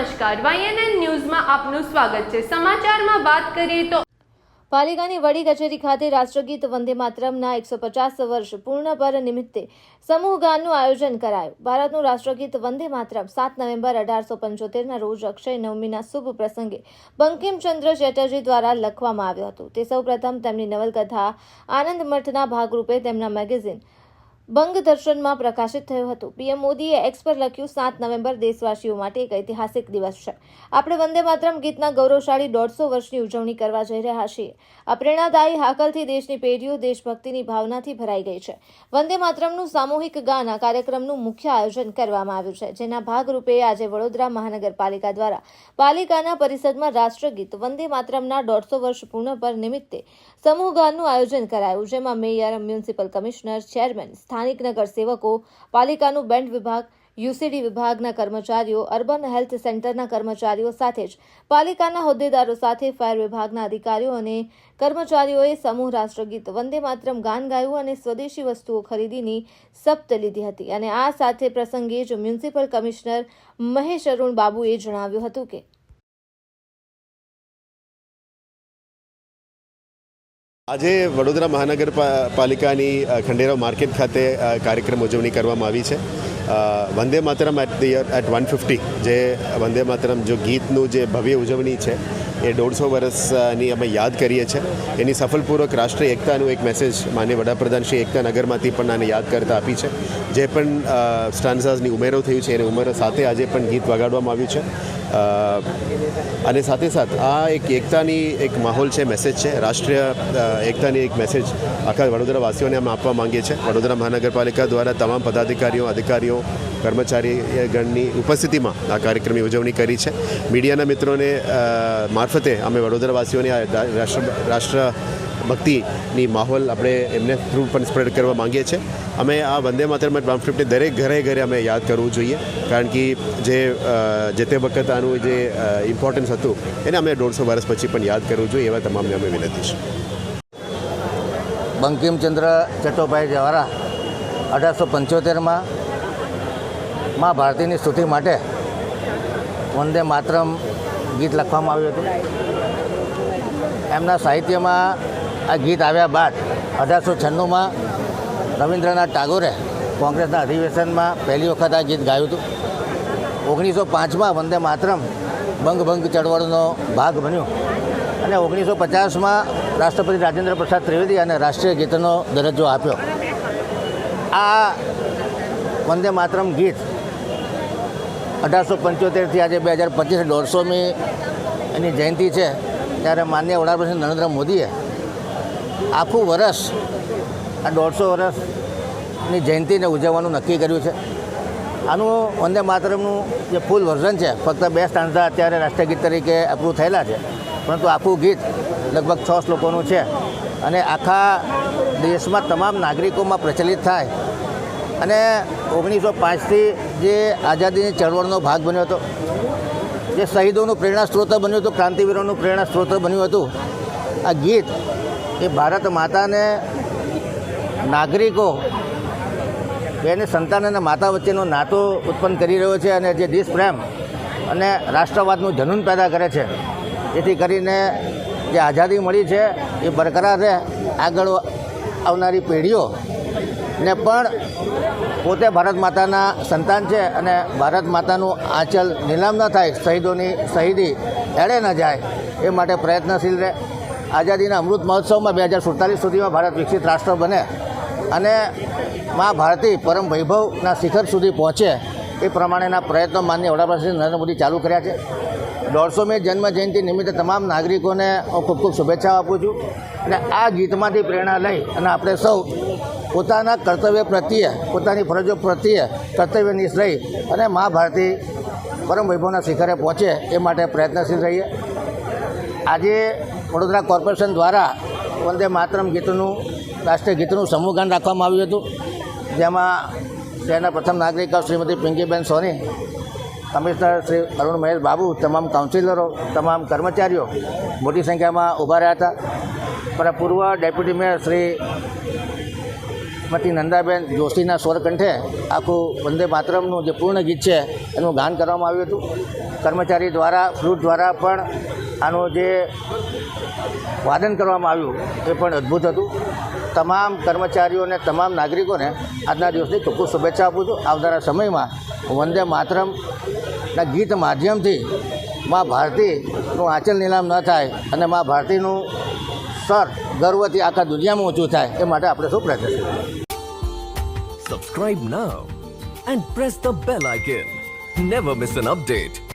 નમસ્કાર. વાયએનએન ન્યૂઝમાં આપનું સ્વાગત છે. સમાચારમાં વાત કરીએ તો પાલિકાની વડી કચેરી ખાતે રાષ્ટ્રગીત વંદે માતરમના એકસો પચાસ વર્ષ પૂર્ણ પર નિમિત્તે સમૂહ આયોજન કરાયું. ભારતનું રાષ્ટ્રગીત વંદે માતરમ સાત નવેમ્બર અઢારસો પંચોતેરના રોજ અક્ષય નવમીના શુભ પ્રસંગે બંકિમચંદ્ર ચેટર્જી દ્વારા લખવામાં આવ્યું હતું. તે સૌપ્રથમ તેમની નવલકથા આનંદ મઠના ભાગરૂપે તેમના મેગેઝિન બંગ દર્શનમાં પ્રકાશિત થયું હતું. પીએમ મોદીએ એક્સ પર લખ્યું, સાત નવેમ્બર દેશવાસીઓ માટે એક ઐતિહાસિક દિવસ છે. આપણે વંદે માતરમ ગીતના ગૌરવશાળી દોઢસો વર્ષની ઉજવણી કરવા જઈ રહ્યા છીએ. આ પ્રેરણાદાયી હાકલથી દેશની પેઢીઓ દેશભક્તિની ભાવનાથી ભરાઈ ગઈ છે. વંદે માતરમનું સામૂહિક ગાન આ કાર્યક્રમનું મુખ્ય આયોજન કરવામાં આવ્યું છે, જેના ભાગરૂપે આજે વડોદરા મહાનગરપાલિકા દ્વારા પાલિકાના પરિષદમાં રાષ્ટ્રગીત વંદે માતરમના દોઢસો વર્ષ પૂર્ણ પર નિમિત્તે સમૂહ ગાનનું આયોજન કરાયું, જેમાં મેયર, મ્યુનિસિપલ કમિશનર, ચેરમેન, સ્થાનિક નગર સેવકો, પાલિકાનું બેન્ડ વિભાગ, યુસીડી વિભાગના કર્મચારીઓ, અર્બન હેલ્થ સેન્ટરના કર્મચારીઓ સાથે જ પાલિકાના હોદ્દેદારો સાથે ફાયર વિભાગના અધિકારીઓ અને કર્મચારીઓએ સમૂહ રાષ્ટ્રગીત વંદે માતરમ ગાન ગાયું અને સ્વદેશી વસ્તુઓ ખરીદીની સપ્ત લીધી હતી. અને આ સાથે પ્રસંગે જ મ્યુનિસિપલ કમિશનર મહેશ અરુણ બાબુએ જણાવ્યું હતું કે આજે વડોદરા મહાનગરપાલિકાની ખંડેરાવ માર્કેટ ખાતે કાર્યક્રમ ઉજવણી કરવામાં આવી છે. Vande Mataram at the at one fifty જે વંદે માતરમ, જો ગીતનું જે ભવ્ય ઉજવણી છે એ દોઢસો વર્ષની અમે યાદ કરીએ છીએ. એની સફળપૂર્વક રાષ્ટ્રીય એકતાનું એક મેસેજ માન્ય વડાપ્રધાન શ્રી એકતા નગરમાંથી પણ આને યાદ કરતા આપી છે. જે પણ સ્ટાન્ઝાઝની ઉમેરો થયું છે એની ઉમેરો સાથે આજે પણ ગીત વગાડવામાં આવ્યું છે. અને સાથે સાથ આ એક એકતાની એક માહોલ છે મેસેજ છે. રાષ્ટ્રીય એકતાની એક મેસેજ આખા વડોદરાવાસીઓને અમે આપવા માંગીએ છીએ. વડોદરા મહાનગરપાલિકા દ્વારા તમામ પદાધિકારીઓ અધિકારીઓ કર્મચારી ગણની ઉપસ્થિતિમાં આ કાર્યક્રમની ઉજવણી કરી છે. મીડિયાના મિત્રોને અ, મારફતે અમે વડોદરાવાસીઓની આ રાષ્ટ્ર રાષ્ટ્ર ભક્તિની માહોલ આપણે એમને થ્રુ પણ સ્પ્રેડ કરવા માંગીએ છીએ. અમે આ વંદે માતરમ ફિફ્ટી દરેક ઘરે ઘરે અમે યાદ કરવું જોઈએ. કારણ કે જે જે તે વખત આનું જે ઇમ્પોર્ટન્સ હતું, એને અમે દોઢસો વર્ષ પછી પણ યાદ કરવું જોઈએ એવા તમામને અમે વિનંતી છે. બંકિમચંદ્ર ચટ્ટોપાઈ દ્વારા અઢારસો પંચોતેરમાં મા ભારતીની સ્તુતિ માટે વંદે માતરમ ગીત લખવામાં આવ્યું હતું. એમના સાહિત્યમાં આ ગીત આવ્યા બાદ અઢારસો છન્નુંમાં રવિન્દ્રનાથ ટાગોરે કોંગ્રેસના અધિવેશનમાં પહેલી વખત આ ગીત ગાયું હતું. ઓગણીસો પાંચમાં વંદે માતરમ ભંગભંગ ચળવળનો ભાગ બન્યો અને ઓગણીસો પચાસમાં રાષ્ટ્રપતિ રાજેન્દ્ર પ્રસાદ ત્રિવેદી અને રાષ્ટ્રીય ગીતનો દરજ્જો આપ્યો. આ વંદે માતરમ ગીત અઢારસો પંચોતેરથી આજે બે હજાર પચીસ દોઢસોમી એની જયંતિ છે, ત્યારે માન્ય વડાપ્રધાન નરેન્દ્ર મોદીએ આખું વરસ, આ દોઢસો વર્ષની જયંતિને ઉજવવાનું નક્કી કર્યું છે. આનું વંદે માતરમનું જે ફૂલ વર્ઝન છે, ફક્ત બે સ્ટાન્ઝા અત્યારે રાષ્ટ્રગીત ગીત તરીકે અપ્રૂવ થયેલા છે, પરંતુ આખું ગીત લગભગ છ શ્લોકોનું છે. અને આખા દેશમાં તમામ નાગરિકોમાં પ્રચલિત થાય અને ઓગણીસો પાંચથી જે આઝાદીની ચળવળનો ભાગ બન્યો હતો, જે શહીદોનું પ્રેરણા સ્ત્રોત બન્યું હતું, ક્રાંતિવીરોનું પ્રેરણા સ્ત્રોત બન્યું હતું, આ ગીત એ ભારત માતાને નાગરિકો એને સંતાન અને માતા વચ્ચેનો નાતો ઉત્પન્ન કરી રહ્યો છે અને જે દેશ પ્રેમ અને રાષ્ટ્રવાદનું જનૂન પેદા કરે છે, જેથી કરીને જે આઝાદી મળી છે એ બરકરાર રહે, આગળ આવનારી પેઢીઓને પણ પોતે ભારત માતાના સંતાન છે અને ભારત માતાનું આંચલ નીલામ ન થાય, શહીદોની શહીદી એળે ન જાય, એ માટે પ્રયત્નશીલ રહે. આઝાદીના અમૃત મહોત્સવમાં બે હજાર સુડતાલીસ સુધીમાં ભારત વિકસિત રાષ્ટ્ર બને અને મા ભારતી પરમ વૈભવના શિખર સુધી પહોંચે એ પ્રમાણેના પ્રયત્નો માન્ય વડાપ્રધાન નરેન્દ્ર મોદી ચાલુ કર્યા છે. દોઢસોમી જન્મ જયંતિ નિમિત્તે તમામ નાગરિકોને હું ખૂબ ખૂબ શુભેચ્છાઓ આપું છું અને આ ગીતમાંથી પ્રેરણા લઈ અને આપણે સૌ પોતાના કર્તવ્ય પ્રત્યે, પોતાની ફરજો પ્રત્યે કર્તવ્યનિષ્ઠ રહી અને મા ભારતી પરમ વૈભવના શિખરે પહોંચે એ માટે પ્રયત્નશીલ રહીએ. આજે વડોદરા કોર્પોરેશન દ્વારા વંદે માતરમ ગીતનું, રાષ્ટ્રીય ગીતનું સમૂહગાન રાખવામાં આવ્યું હતું. જેમાં શહેરના પ્રથમ નાગરિક શ્રીમતી પિંકીબેન સોની, કમિશનર શ્રી અરુણ મહેશ બાબુ, તમામ કાઉન્સિલરો, તમામ કર્મચારીઓ મોટી સંખ્યામાં ઊભા રહ્યા હતા. પણ પૂર્વ ડેપ્યુટી મેયર શ્રી શ્રીમતી નંદાબેન જોશીના સ્વરકંઠે આખું વંદે માતરમનું જે પૂર્ણ ગીત છે, એનું ગાન કરવામાં આવ્યું હતું. કર્મચારી દ્વારા, ફ્લૂટ દ્વારા પણ આનું જે વાદન કરવામાં આવ્યું, એ પણ અદ્ભુત હતું. તમામ કર્મચારીઓને તમામ નાગરિકોને આજના દિવસની ખૂબ શુભેચ્છા આપું છું. આવનારા સમયમાં વંદે માતરમના ગીત માધ્યમથી મા ભારતીનું આંચલ નીલામ ન થાય અને મા ભારતીનું સ્તર ગર્વથી આખા દુનિયામાં ઊંચું થાય એ માટે આપણે સૌ પ્રયત્નશીલ Subscribe now and press the bell icon. Never miss an update.